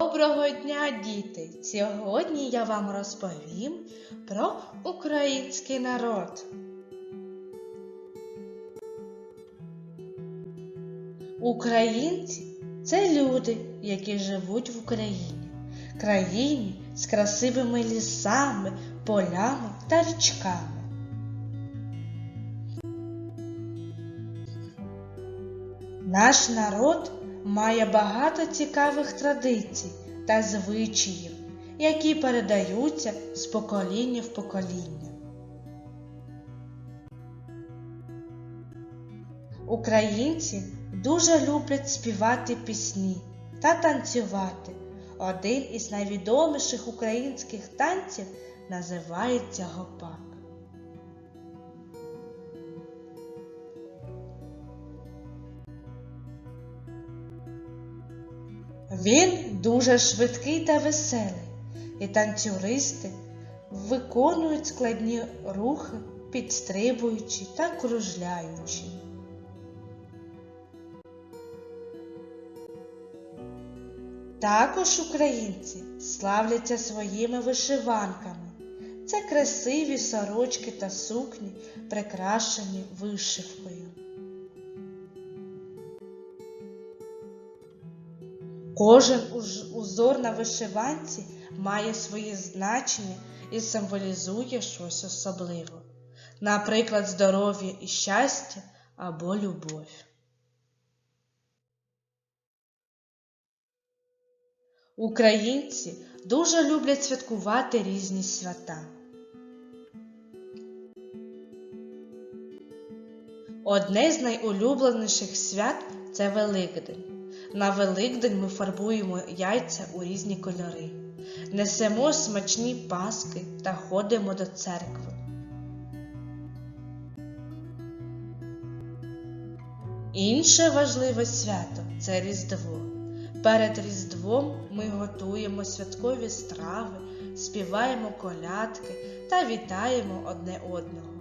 Доброго дня, діти! Сьогодні я вам розповім про український народ. Українці це люди, які живуть в Україні, країні з красивими лісами, полями та річками. Наш народ має багато цікавих традицій та звичаїв, які передаються з покоління в покоління. Українці дуже люблять співати пісні та танцювати. Один із найвідоміших українських танців називається гопак. Він дуже швидкий та веселий, і танцюристи виконують складні рухи, підстрибуючи та кружляючи. Також українці славляться своїми вишиванками. Це красиві сорочки та сукні, прикрашені вишивкою. Кожен узор на вишиванці має своє значення і символізує щось особливе, наприклад, здоров'я і щастя або любов. Українці дуже люблять святкувати різні свята. Одне з найулюбленіших свят це Великдень. На Великдень ми фарбуємо яйця у різні кольори, несемо смачні паски та ходимо до церкви. Інше важливе свято це Різдво. Перед Різдвом ми готуємо святкові страви, співаємо колядки та вітаємо одне одного.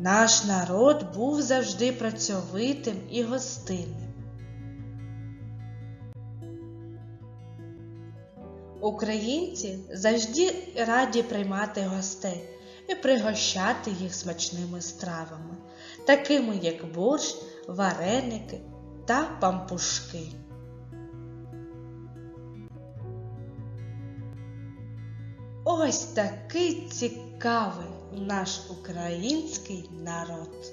Наш народ був завжди працьовитим і гостинним. Українці завжди раді приймати гостей і пригощати їх смачними стравами, такими як борщ, вареники та пампушки. Ось такий цікавий наш український народ.